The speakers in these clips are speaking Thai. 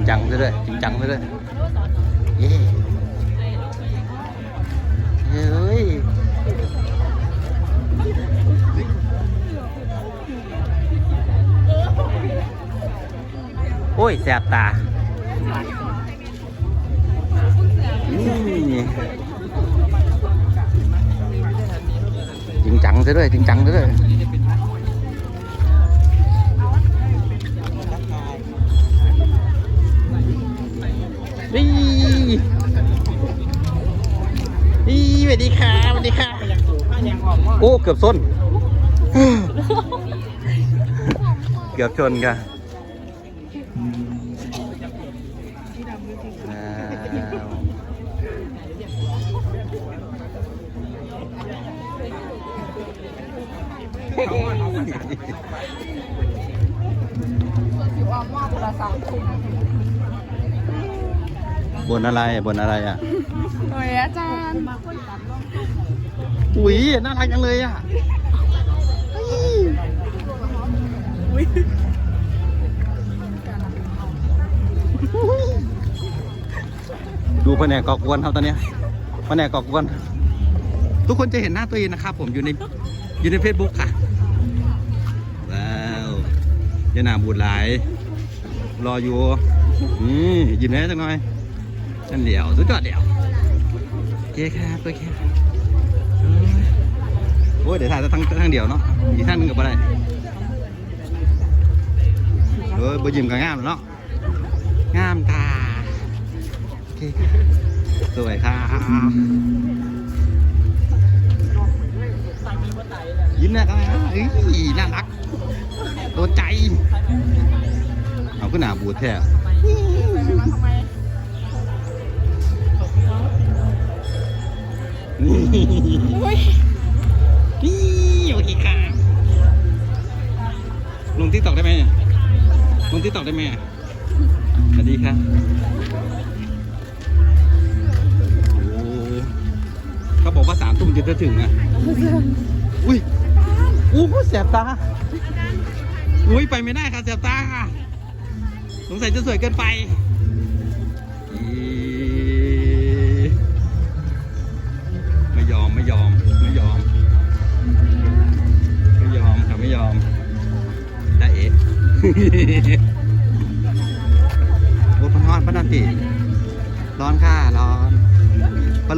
งจังซะด้วยจริงจังซะด้วยเย้เฮ้ยโอ้ยแสบตานี่จริงจังซะด้วยจริงจังซะด้วย ดีค่ะสวัสดีค่ะ โอ้เกือบส้น เกือบชนกันอ้าวบนอะไรบนอะไรอะโอ้ยอาจารย์ อุ้ยน่ารักจังเลยอะดูแผนกกอกวนครับตอนนี้แผนกกอกวน ทุกคนจะเห็นหน้าตัวเองนะครับ ผมอยู่ในอยู่ในเฟซบุ๊กค่ะ ว้าวยานาบูดหลาย รออยู่นี่ยิ้มแย้มจังหน่อยนั่นเดี่ยวสุดยอดเดี่ยวโอเคครับโอเก้ โอ้ยเดี๋ยวถ่ายต่ทั้งทั้งเดียวเนาะอีกท่านนึงกับอะไรเออบยิมก็งามแล้วเนาะงามตาโอเคสวยครับยิ้มนะครับเอ้ยน่ารักโดนใจ เอาขึ้นหนาบูดแท้นี่นี่ โอเคค่ะ ลงที่ตอกได้ไหมลงที่ตอกได้ไหมสวัสดีครับโอ้เขาบอกว่าสามทุ่มจะถึงอะ อุ้ยอู้หูแสบตา อุ้ยไปไม่ได้ค่ะแสบตาค่ะ สงสัยจะสวยเกินไป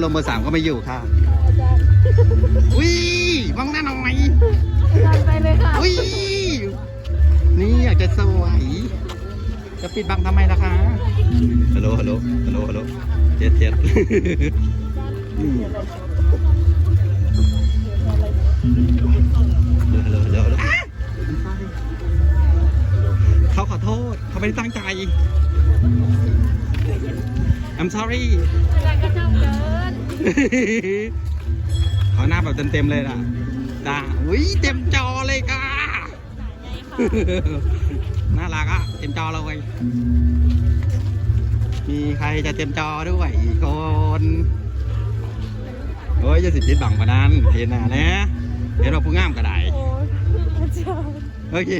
ลมเบอร์สามก็ไม่อยู่ค่ะอุ้ยมองหน้าหน่อยอาจารย์ไปเลยค่ะอุ้ยนี่อยากจะสวยจะปิดบังทำไมล่ะคะฮัลโหลฮัลโหลฮัลโหลฮัลโหลเจ็ดเจ็ดอืมฮัลโหลฮัลโหลฮัลโหลอะเขาขอโทษเขาไม่ได้ตั้งใจ I'm sorry อาจารย์ก็ชอบเกินเขาหน้าแบบเต็มๆเลยล่ะด่าอุ้ยเต็มจอเลยค่ะ น่ารักอะ เต็มจอเลยมีใครจะเต็มจอด้วยอีกคนโอ้ยจะสิจิตบังปะนั้นเห็นหน้าแนะเห็นเราผู้งามก็ได้โอ้ยอาจารย์โอเค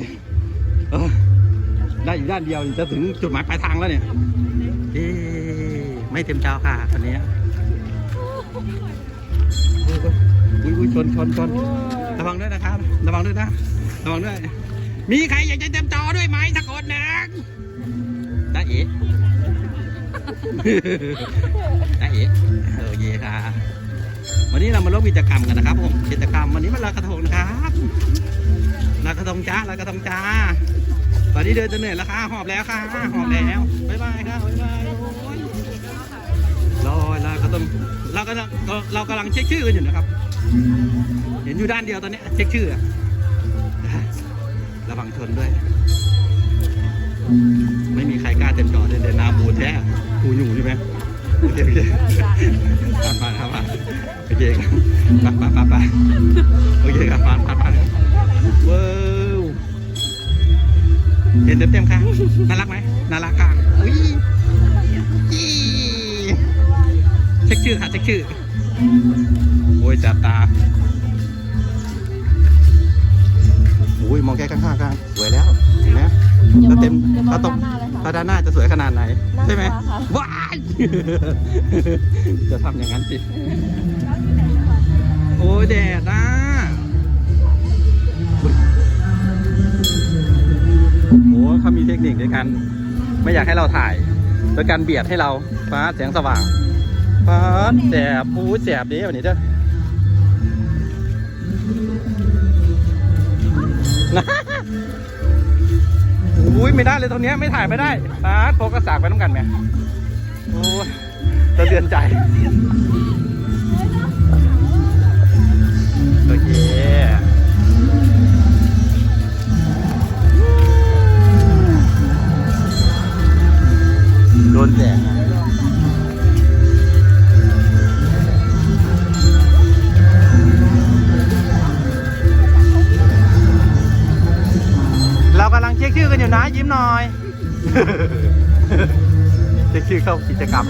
เออได้อยู่ด้านเดียวจะถึงจุดหมายปลายทางแล้วเนี่ยเอ๊ะ ไม่เต็มจอค่ะคนนี้อุ้ยอุ้ยชนชนชนระวังด้วยนะครับ ระวังด้วยนะ ระวังด้วย มีใครอยากจะเต็มจอด้วยไหมสักคนหนึ่งได้เอ๋ได้เอ๋เออเย่ค่ะ วันนี้เรามาร่วมกิจกรรมกันนะครับผม กิจกรรมวันนี้มันลอยกระทงนะครับลอยกระทงจ้าลอยกระทงจ้า ตอนนี้เดินจะเหนื่อยแล้วค่ะ หอบแล้วค่ะ หอบแล้ว บ๊ายบายค่ะบ๊ายบายโอ้ยล อยลอยกรงเรากำลังเรากำลังเช็คชื่อกันอยู่นะครับ เห็นอยู่ด้านเดียวตอนนี้เช็คชื่อระวังชนด้วย ไม่มีใครกล้าเต็มจอเลยเดินนาบูแท้กูอยู่ใช่ไหมโอเคโอเคผ่านผ่านครับผ่านโอเคครับไปไปไปไปโอเคครับผ่านผ่านผ่านว้าวเห็นเต็มเต็มค่ะน่ารักไหมน่ารักค่ะอุ้ย ช็คชื่อค่ะเช็คชื่อ โอ้ยจับตาโอ้ยมองแค่ข้างๆกันสวยแล้วเห็นไหมถ้าเต็มถ้าตรงหน้าเลยค่ะถ้าด้านหน้าจะสวยขนาดไหน ใช่ไหมน่ากลัวค่ะว้ายจะทำอย่างนั้นสิโอ้ยแดดอะโอ้เขามีเทคนิคในการไม่อยากให้เราถ่ายโดยการเบียดให้เราฟ้าแสงสว่าง ฟ้าแสบโอ้ยแสบดีวันนี้เด้ออุ้ยไม่ได้เลยตรงเนี้ยไม่ถ่ายไม่ได้ตาโฟกัสสากไปต้องกันไหมโอ้ยสะเทือนใจ เรากำลังเช็คชื่อกันอยู่นะยิ้มหน่อย เช็คชื่อเข้ากิจกรรม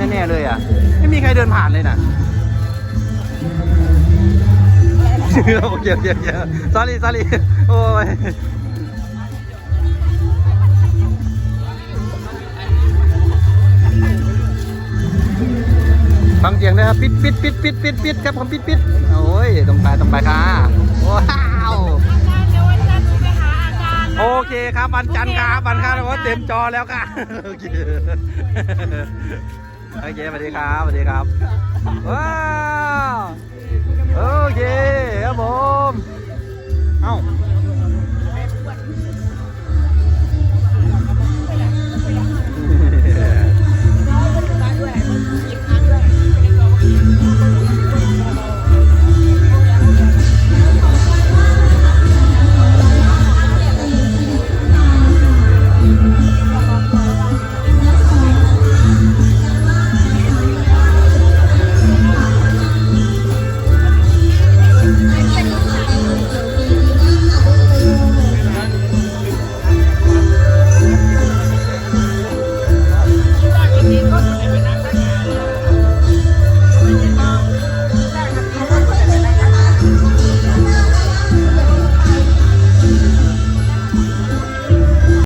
นั้นแน่ๆเลยอะ ไม่มีใครเดินผ่านเลยนะโอเคโอเคโอเค sorry sorry โอ้ยฟังเสียงด้วยครับปิดปิดปิดปิดปิดปิดครับผมปิดปิดโอ้ยตรงไปตรงไปค่ะว้าวอาจารย์เดี๋ยววันจันทร์หนูไปหาอาจารย์นะโอเคครับวันจันทร์ครับวันครับว่าเต็มจอแล้วค่ะโอเค โอเคสวัสดีครับสวัสดีครับว้าวโอเคครับผมเอ้า